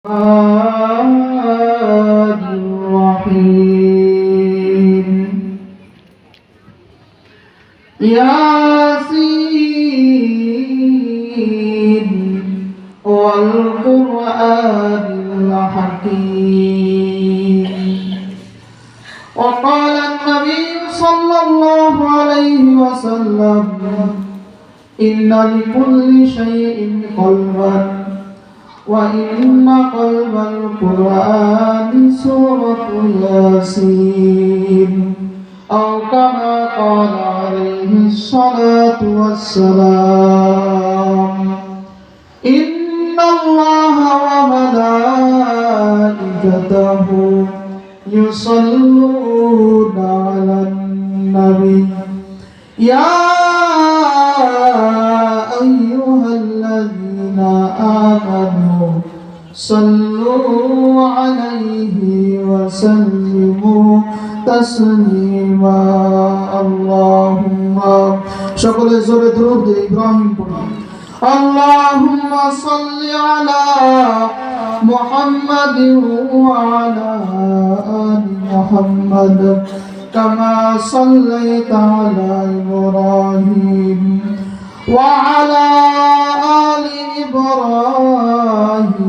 ياسين والقرآن الحكيم. وقال النبي صلى الله عليه وسلم إن لكل شيء قلبا وإن قلب القرآن سورة ياسين أو كما قال عليه الصلاة والسلام إن الله وملائكته يصلون على النبي يا أيها الذين آمنوا صلوا عليه وسلموا تسليما اللهم সকলে জোরে দরুদ ইব্রাহিম পড়ুন اللهم صل على محمد وعلى آل محمد كما صليت على إبراهيم وعلى آل إبراهيم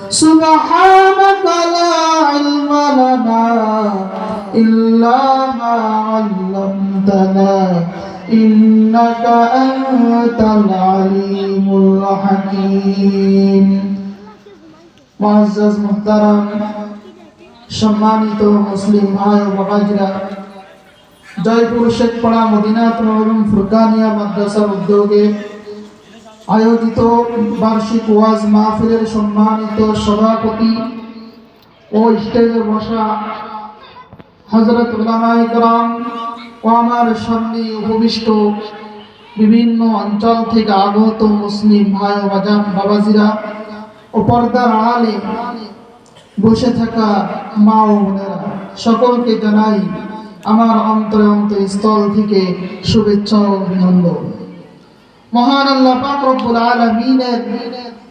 سبحانك لا علم لنا إلا ما علمتنا إنك أنت العليم الحكيم معزز محترم সম্মানিত মুসলিম ভাই ও বাবাজিরা জয়পুর শেখপাড়া মদিনাত মরুম ফুরকানিয়া মাদ্রাসার উদ্যোগে আয়োজিত বার্ষিক ওয়াজ মাহফিলের সম্মানিত সভাপতি ও স্টেজে বসা হজরত ও আমার সামনে উপবিষ্ট বিভিন্ন অঞ্চল থেকে আগত মুসলিম ভাই ও বাজান বাবাজিরা ও পর্দার আড়ালে বসে থাকা মা ও বোনেরা, সকলকে জানাই আমার অন্তরে অন্তর স্থল থেকে শুভেচ্ছা ও অভিনন্দন। মহান আল্লাহ পাক রব্বুল আলামিনের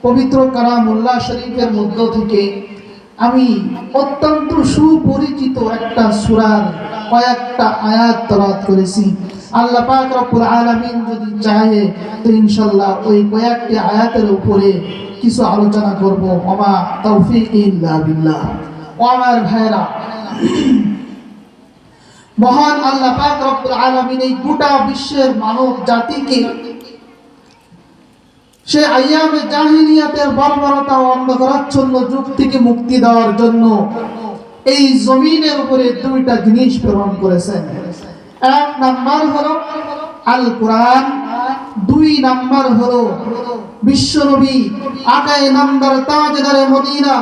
পবিত্র কালামুল্লাহ শরীফের মধ্য থেকে আমি অত্যন্ত সুপরিচিত একটা সূরার কয়েকটা আয়াত তলাত করেছি। আল্লাহ পাক রব্বুল আলামিন যদি চাহে তো ইনশাআল্লাহ ওই কয়েকটি আয়াতের উপরে কিছু আলোচনা করব। ওমা তৌফিক ইল্লা বিল্লাহ আমার ভাইরা মহান আল্লাহ পাক রব্বুল আলামিন এই গোটা বিশ্বের মানব জাতিকে সে আইয়ামে জাহিলিয়াতের বর্বরতা ও অন্ধকারাচ্ছন্ন যুগ থেকে মুক্তি দেওয়ার জন্য এই জমিনের উপরে দুইটা জিনিস প্রেরণ করেছেন এক নাম্বার হলো আল কোরআন দুই নাম্বার হলো বিশ্বনবী আকাই নাম্বার তাজদারে মদিনা,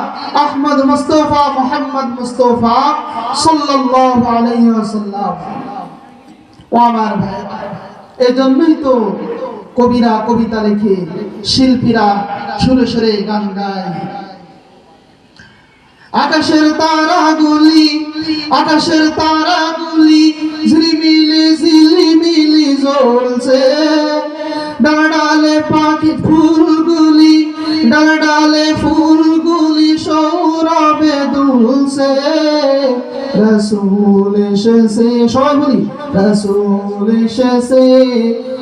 আহমদ মুস্তাফা, মোহাম্মদ মুস্তাফা সাল্লাল্লাহু আলাইহি ওয়াসাল্লাম। ও আমার ভাই, এজন্যই তো কবিরা কবিতা লিখে শিল্পীরা সুরে সুরে গান গায়। আকাশের তারাগুলি আকাশের তারাগুলি ঝিলিমিলি ঝিলিমিলি জ্বলছে। ডালে ডালে পাখি ফুলগুলি ডালে ডালে ফুলগুলি সৌরভে দুলছে। রসুল এসেছে। সবাই বলি রসুল এসেছে,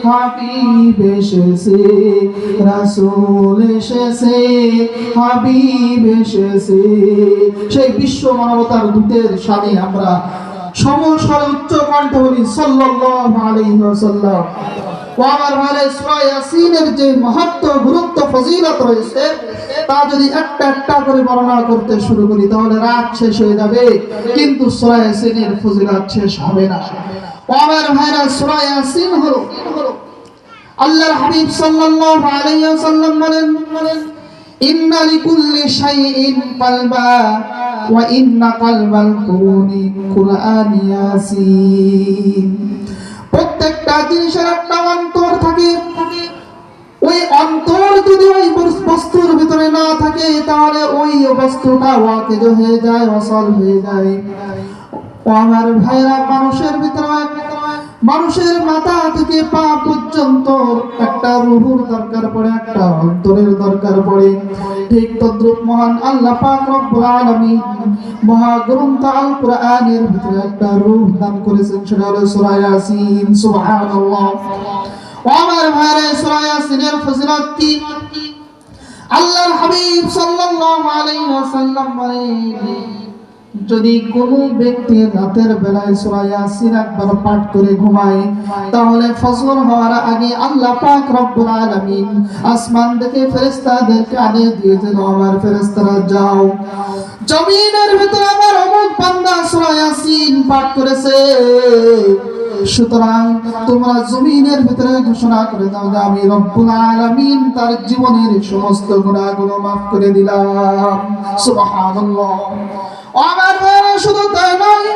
হাবিব এসেছে। রাসূল এসেছে, হাবিব এসেছে। সেই বিশ্ব মানবতার দূতের সামনে আমরা উচ্চ কণ্ঠ বলি, সাল্লাল্লাহু আলাইহি ওয়াসাল্লাম। ভাইরা, সূরা ইয়াসিনের যে মাহাত্ম গুরুত্ব, ফজিলত রয়েছে, তা যদি একটা একটা করে বর্ণনা করতে শুরু করি, তাহলে রাত শেষ হয়ে যাবে। কিন্তু সূরা ইয়াসিনের ফজিলত শেষ হবে না। আমার ভাইরা সূরা ইয়াসিন হলো। আল্লাহর হাবিব সাল্লাল্লাহু আলাইহি ওয়াসাল্লাম বলেন, ইন্না লিকুল্লি শাইইন কালবা ওয়া ইন্না কালবাল কুরুনি কুরআন ইয়াসিন। প্রত্যেকটা জিনিসের একটা অন্তর থাকে। ওই অন্তর যদি ওই বস্তুর ভিতরে না থাকে, তাহলে ওই বস্তুটা ওয়াকেজ হয়ে যায়, অসল হয়ে যায়। আমার ভাইরা মানুষের ভিতরে, মানুষের মাথা থেকে পা পর্যন্ত একটা রুহুর দরকার পড়ে, একটা অন্তরের দরকার পড়ে। ঠিক তদ্রুপ মহান আল্লাহ পাক রব্বুল আলামিন মহাগ্রন্থ আল কোরআনের ভিতরে একটা রূহ দান করেছেন, সেটা হলো সূরা ইয়াসিন। সুবহানাল্লাহ। আমার ভাইরা সূরা ইয়াসিনের ফজিলত কি? আল্লাহর হাবিব সাল্লাল্লাহু আলাইহি ওয়াসাল্লাম বলেন যদি কোনো ব্যক্তি রাতের বেলায় একবার পাঠ করে ঘুমায়, তাহলে ফজর হওয়ার আগে আল্লাহ পাক রব্বুল আলামিন আসমান থেকে ফেরেশতাদেরকে আদেশ দিয়েছেন আমার ফেরেশতারা যাও। জমিনের ভিতর আমার অমুক বান্দা সূরা ইয়াসিন পাঠ করেছে। সুতরাং তোমরা জমিনের ভিতরে ঘোষণা করে দাও যে আমি রব্বুল আলামিন তার জীবনের সমস্ত গুনাহগুলো মাফ করে দিলাম। সুবহানাল্লাহ। আমার ভাইরা শুধু তাই নয়,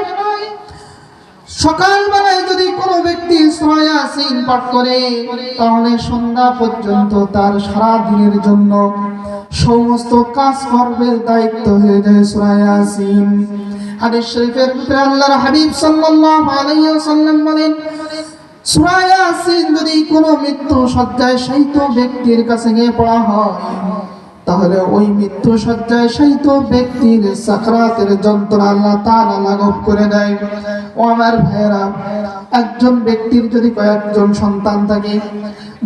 সকালবেলায় যদি কোনো ব্যক্তি সয়াসীন পাঠ করে, তাহলে সন্ধ্যা পর্যন্ত তার সারা দিনের জন্য সমস্ত কাজ কর্মের দায়িত্ব হয়ে যায় সয়াসীন হাদিস শরীফের ভিতরে আল্লাহর হাবিব সাল্লাল্লাহু আলাইহি ওয়াসাল্লাম বলেন, সূরা ইয়াসিন যদি কোনো মৃত্যু সজ্জায় শায়িত ব্যক্তির কাছে গিয়ে পড়া হয়, তাহলে ওই মৃত্যু সজ্জায় শায়িত ব্যক্তির সাকরাতের যন্ত্রণা আল্লাহ তাআলা লাঘব করে দেয়। ও আমার ভাইয়েরা, একজন ব্যক্তির যদি কয়েকজন সন্তান থাকে,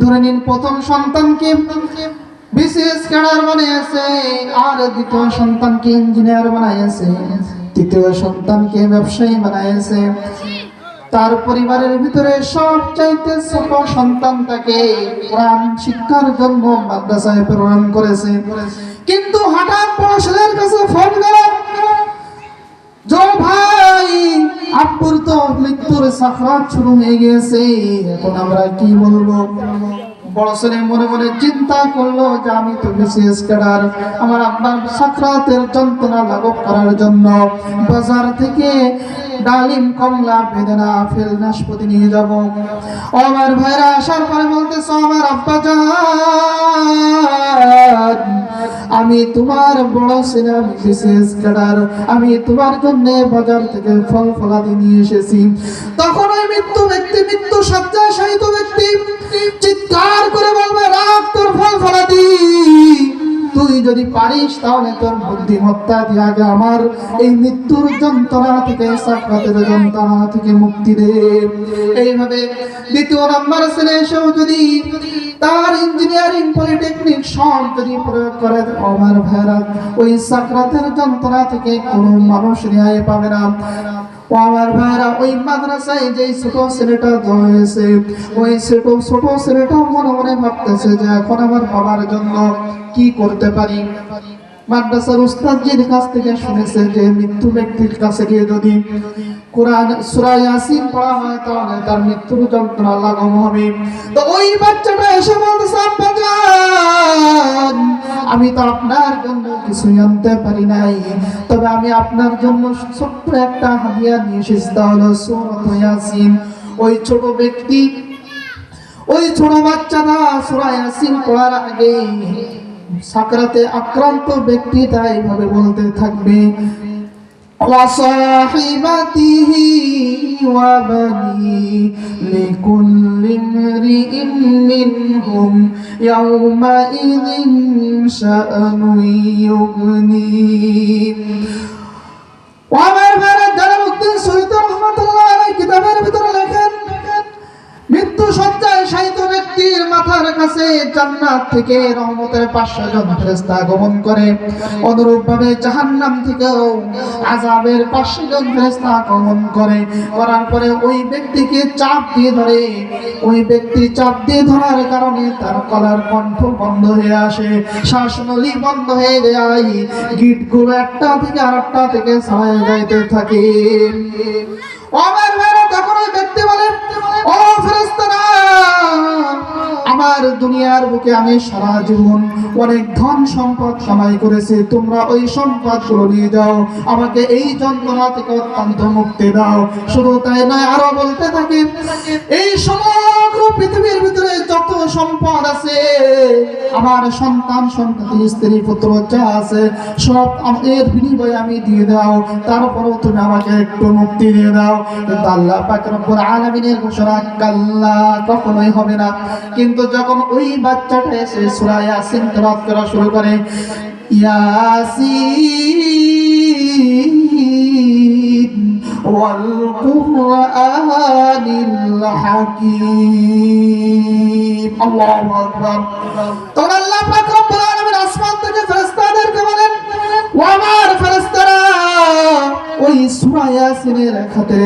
ধরে নিন প্রথম সন্তানকে বিশেষ ক্যাডার বানিয়েছে, আর দ্বিতীয় সন্তানকে ইঞ্জিনিয়ার বানাইছে তৃতীয় সন্তানকে ব্যবসায়ী বানাইছে? তার পরিবারের ভিতরে সব চাইতে ছোট সন্তান তাকে কোরআন শিক্ষার জন্য মাদ্রাসায় প্রেরণ করেছে। কিন্তু হঠাৎ ছেলের কাছে ফোন গেল, জো ভাই, আব্বুর তো মৃত্যুর সাকরাত শুরু হয়ে গেছে এখন আমরা কি বলব? বড় মনে মনে চিন্তা করল যে আমি তো আমার যন্ত্রণা লাঘব করার জন্য বাজার থেকে ডালিম, কমলা ফেল, নাশপতি নিয়ে আমার আসার পরে আমার আমি তোমার বড় ছেলে বিশেষ ক্যাডার আমি তোমার জন্য বাজার থেকে ফল ফলাদি নিয়ে এসেছি। তখন ওই মৃত্যু ব্যক্তি, মৃত্যু সজ্জায় ব্যক্তি চিৎকার করে বলবে, রাখ তোর ফল ফলাদি তুই যদি পারিস তাহলে তোর বুদ্ধিমত্তা দিয়ে আমার এই মৃত্যুর যন্ত্রণা থেকে সাক্ষাতের যন্ত্রণা থেকে মুক্তি দে। এইভাবে দ্বিতীয় নাম্বার ছেলে এসেও যদি তার ইঞ্জিনিয়ারিং পলিটেকনিক সব যদি প্রয়োগ করে আমার ভাইরা, ওই সাকরাতের যন্ত্রণা থেকে কোনো মানুষ রেহাই পাবে না। ও আমার ভাইরা ওই মাদ্রাসায় যে ছোট ছেলেটা হয়েছে ওই ছোট ছোট ছেলেটাও মনে মনে ভাবতেছে যে এখন আমার বাবার জন্য কি করতে পারি? মাদ্রাসার উস্তাদজির কাছ থেকে শুনেছে যে মৃত্যু ব্যক্তির কাছে গিয়ে যদি কোরআন সূরা ইয়াসিন পড়া হয় তাহলে তার মৃত্যুর যন্ত্রণা লাঘব হবে তো ওই বাচ্চাটা এসে বলতেছে, আব্বা আমি তো আপনার জন্য কিছুই আনতে পারি নাই। তবে আমি আপনার জন্য ছোট্ট একটা হাদিয়া নিয়ে এসেছি, তা হলো সূরা ইয়াসিন। ওই ছোট ব্যক্তি, ওই ছোট বাচ্চাটা সূরা ইয়াসিন পড়ার আগে সাকরাতে আক্রান্ত ব্যক্তি তাই এইভাবে বলতে থাকবে وصاحبته وبني لكل امرئ منهم يومئذ شأن يغنيه وعمر بن জালালউদ্দিন সৈয়দ রহমাতুল্লাহ আলাইহি কিতাবের ভিতরে লেখেন মৃত্যু সজ্জায় শায়িত ব্যক্তির মাথার কাছে জান্নাত থেকে রহমতের পাঁচশো জন ফেরেস্তা আগমন করে। অনুরূপ ভাবে জাহান্নাম থেকেও আজাবের পাঁচশো জন ফেরেস্তা আগমন করে। করার পরে ওই ব্যক্তিকে চাপ দিয়ে ধরে। ওই ব্যক্তি চাপ দিয়ে ধরার কারণে তার কলার কণ্ঠ বন্ধ হয়ে আসে। শ্বাসনলী বন্ধ হয়ে যায়। গিটগুলো একটা থেকে আরেকটা থেকে ছাড়াই যাইতে থাকে। আমার তখন ওই ব্যক্তি বলে, ও ফেরেশতারা আমার দুনিয়ার বুকে আমি সারা জীবন অনেক ধন সম্পদ কামাই করেছি। তোমরা ওই সম্পদগুলো নিয়ে যাও। আমাকে এই যন্ত্রণা থেকে অত্যন্ত মুক্তি দাও। শুধু তাই নয়, আরও বলতে থাকি, এই সমগ্র পৃথিবীর ভিতরে যত সম্পদ আছে, আমার সন্তান, সন্ততি, স্ত্রী, পুত্র যা আছে, সব এর বিনিময়ে আমি দিয়ে দাও। তারপরেও তুমি আমাকে একটু মুক্তি দিয়ে দাও। কিন্তু আল্লাহ পাক রব্বুল আলামিনের ঘোষণা কাল্লা কখনোই হবে না। কিন্তু যখন ওই বাচ্চাটা এসে সূরা ইয়াসিন তেলাওয়াত করা শুরু করে ইয়াসিন ওয়াল কুরআনিল হাকীম। আল্লাহু আকবার। তখন আল্লাহ পাক রব্বুল আলামিন আসমান থেকে ফেরেশতাদেরকে বলেন ও আমার ফেরেশতারা ওই সূরা ইয়াসিনের খাতে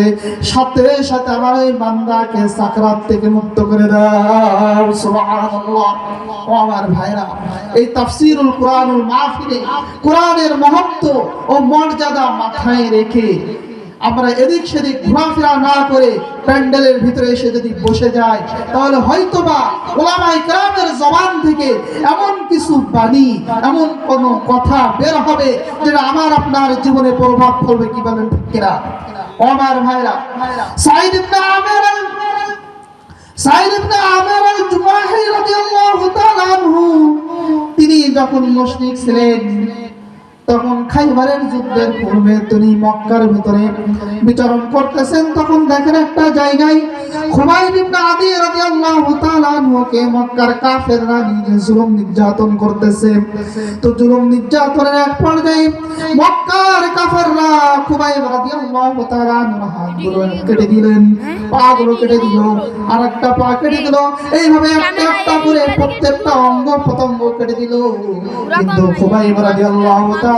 সাথে সাথে আমার ওই বান্দাকে সাকরাত থেকে মুক্ত করে দাও। সুবহানাল্লাহ। ও আমার ভাইরা, এই তাফসীরুল কোরআনুল মাহফিলে কোরআনের মহত্ব ও মর্যাদা মাথায় রেখে আমরা এদিক সেদিক ঘোরাফেরা না করে প্যান্ডেলের ভিতরে এসে যদি বসে যায় তাহলে হয়তোবা ওলামাই গ্রামের জবান থেকে এমন কিছু বাণী, এমন কোন কথা বের হবে যেটা আমার আপনার জীবনে প্রভাব ফেলবে কি বলেন ঠিক আমার ভাইরা, সাইদ ইবনে আমের সাইদ ইবনে আমের জুমাহি রাদিয়াল্লাহু তাআলা আনহু, তিনি যখন মুশরিক ছিলেন তখন খাইবারের যুদ্ধের পূর্বে তিনি মক্কার ভিতরে বিচরণ করতেছেন। তখন দেখেন একটা জায়গায় ইবনে আদি রাদিয়াল্লাহু তাআলা মক্কার কাফেররা নিজে জুলুম নির্যাতন করতেছে। তো জুলুম নির্যাতনের এক পর্যায়ে মক্কার কাফেররা রাদিয়াল্লাহু তাআলা কেটে দিলেন কেটে দিল আর একটা পা কেটে দিল। এইভাবে একটা একটা করে প্রত্যেকটা অঙ্গ প্রত্যঙ্গ কেটে দিল। কিন্তু খুবাইব রাদিয়াল্লাহু তাআলা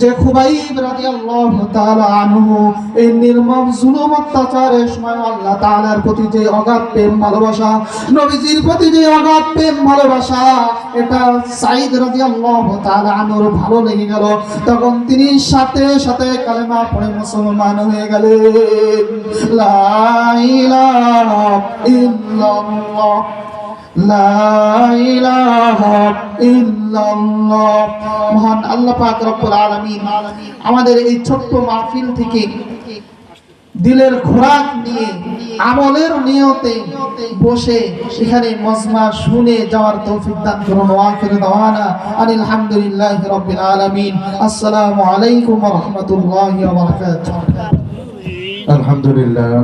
যে খুবাইব রাদিয়াল্লাহু তাআলা আনহু, এই নির্মম জুলুম অত্যাচারের সময় আল্লাহ তাআলার প্রতি যে অগাধ প্রেম, ভালোবাসা, নবীজির প্রতি যে অগাধ প্রেম, ভালোবাসা, এটা সাইদ রাদিয়াল্লাহু তাআলা আনহুর ভালো লেগে গেল। তখন তিনি সাথে সাথে কালেমা পড়ে মুসলমান হয়ে গেলেন। লা ইলাহা ইল্লাল্লাহ। মহান আল্লাহ পাক রব্বুল আমাদের এই ছোট্ট মাহফিল থেকে দিলের খোরাক নিয়ে, আমলের নিয়তে বসে সেখানে মজমা শুনে যাওয়ার তৌফিক দান করুন। ওয়াখির দাওয়ানা আনিল হামদুলিল্লাহি রাব্বিল আলামিন। আসসালামু আলাইকুম ওয়া রাহমাতুল্লাহি ওয়া বারাকাতুহু। আলহামদুলিল্লাহ